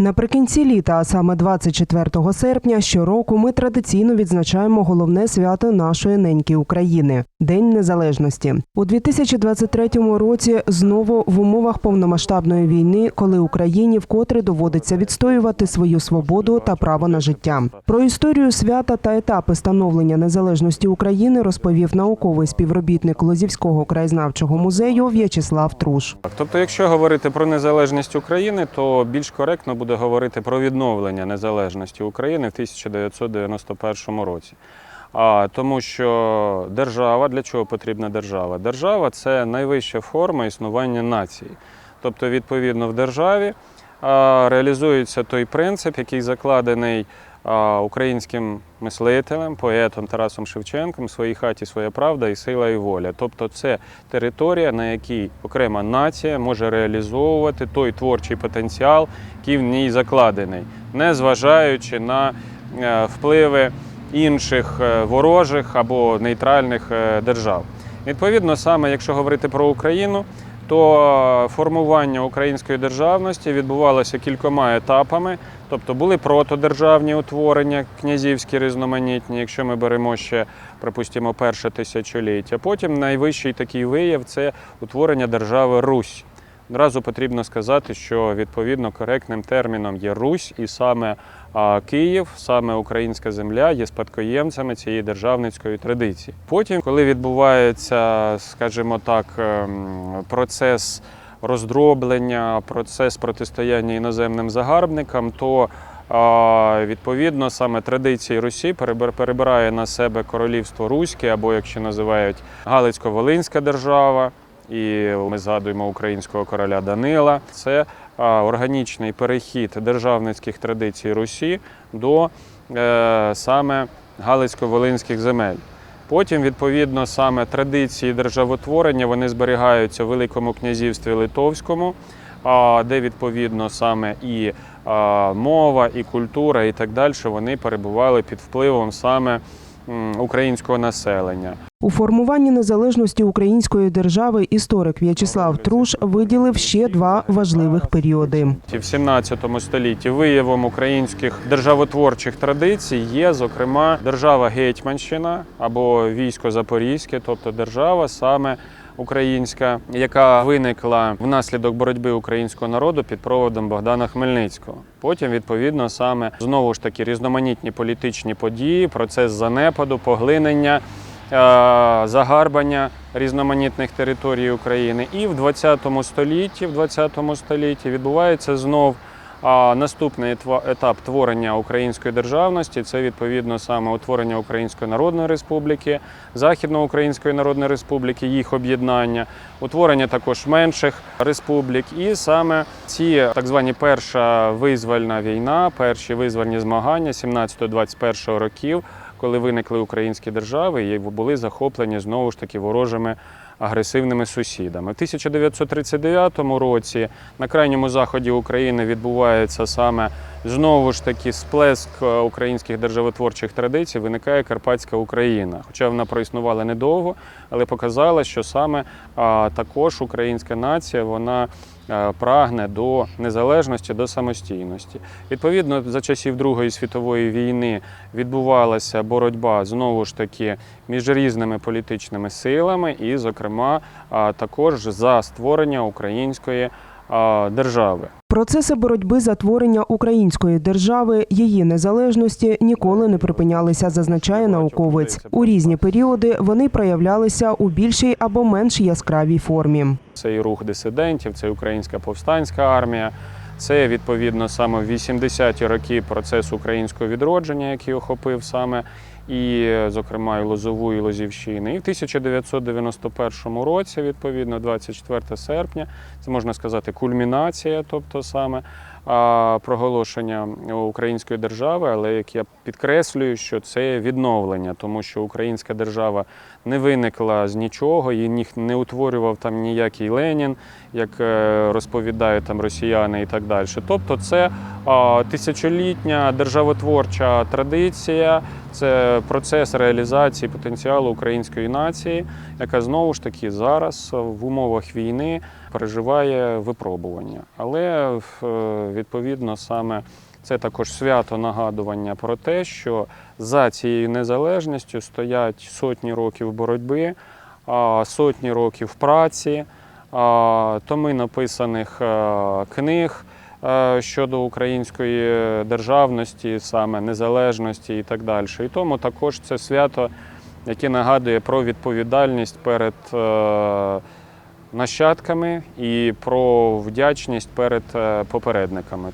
Наприкінці літа, а саме 24 серпня, щороку ми традиційно відзначаємо головне свято нашої неньки України День Незалежності. У 2023 році знову в умовах повномасштабної війни, коли Україні вкотре доводиться відстоювати свою свободу та право на життя. Про історію свята та етапи становлення незалежності України розповів науковий співробітник Лозівського краєзнавчого музею В'ячеслав Труш. Тобто, якщо говорити про незалежність України, то більш коректно буде говорити про відновлення незалежності України в 1991 році. А, тому що держава, для чого потрібна держава? Держава це найвища форма існування нації. Тобто, відповідно, в державі реалізується той принцип, який закладений українським мислителем, поетом Тарасом Шевченком в своїй хаті своя правда і сила і воля. Тобто це територія, на якій окрема нація може реалізовувати той творчий потенціал, який в ній закладений, не зважаючи на е, впливи інших е, ворожих або нейтральних е, держав. Відповідно, саме якщо говорити про Україну, то формування української державності відбувалося кількома етапами. Тобто були протодержавні утворення, князівські різноманітні, якщо ми беремо ще, припустимо, перше тисячоліття. Потім найвищий такий вияв це утворення держави Русь. Одразу потрібно сказати, що відповідно коректним терміном є Русь, і саме Київ, саме українська земля є спадкоємцями цієї державницької традиції. Потім, коли відбувається, скажімо так, ем, процес роздроблення, процес протистояння іноземним загарбникам, то Відповідно, саме традиції Русі перебир- перебирає на себе королівство Руське, або як ще називають Галицько-Волинська держава, і ми згадуємо українського короля Данила. Це органічний перехід державницьких традицій Русі до е, саме Галицько-Волинських земель. Потім, відповідно, саме традиції державотворення вони зберігаються в Великому князівстві Литовському, а, де відповідно саме і а, мова, і культура, і так далі вони перебували під впливом саме українського населення. У формуванні незалежності української держави історик В'ячеслав Труш виділив ще два важливих періоди. В 17 столітті виявом українських державотворчих традицій є, зокрема, держава Гетьманщина або військо Запорізьке, тобто держава саме українська, яка виникла внаслідок боротьби українського народу під проводом Богдана Хмельницького. Потім, відповідно, саме знову ж таки різноманітні політичні події, процес занепаду, поглинення. е, Загарбання різноманітних територій України, і в 20 столітті, в 20 столітті відбувається знов а, наступний етап творення української державності. Це відповідно саме утворення Української Народної Республіки, Західноукраїнської Народної Республіки, їх об'єднання, утворення також менших республік, і саме ці так звані перша визвольна війна, перші визвольні змагання 17-21 років, коли виникли українські держави, і були захоплені знову ж таки ворожими агресивними сусідами. В 1939 році на крайньому заході України відбувається саме знову ж таки сплеск е, українських державотворчих традицій. Виникає Карпатська Україна. Хоча вона проіснувала недовго, але показала, що саме також українська нація вона е, прагне до незалежності, до самостійності. Відповідно, за часів Другої світової війни відбувалася боротьба знову ж таки між різними політичними силами, і, зокрема, також за створення української держави. Процеси боротьби за творення української держави, її незалежності ніколи не припинялися, зазначає науковець. У різні періоди вони проявлялися у більшій або менш яскравій формі. Це і рух дисидентів, це українська повстанська армія. Це відповідно саме в 80-ті роки процес українського відродження, який охопив саме і, зокрема, і Лозову, і Лозівщини. І в 1991 році, відповідно, 24 серпня, це можна сказати кульмінація, тобто саме проголошення української держави, але як я підкреслюю, що це відновлення, тому що українська держава не виникла з нічого, її ніх не утворював там ніякий Ленін, як е, розповідають там росіяни і так далі. Тобто, це Тисячолітня державотворча традиція це процес реалізації потенціалу української нації, яка знову ж таки зараз в умовах війни переживає випробування. Але е, відповідно саме це також свято нагадування про те, що за цією незалежністю стоять сотні років боротьби, сотні років праці, томи написаних е, книг щодо української державності, саме незалежності і так далі. І тому також це свято, яке нагадує про відповідальність перед е, нащадками і про вдячність перед е, попередниками.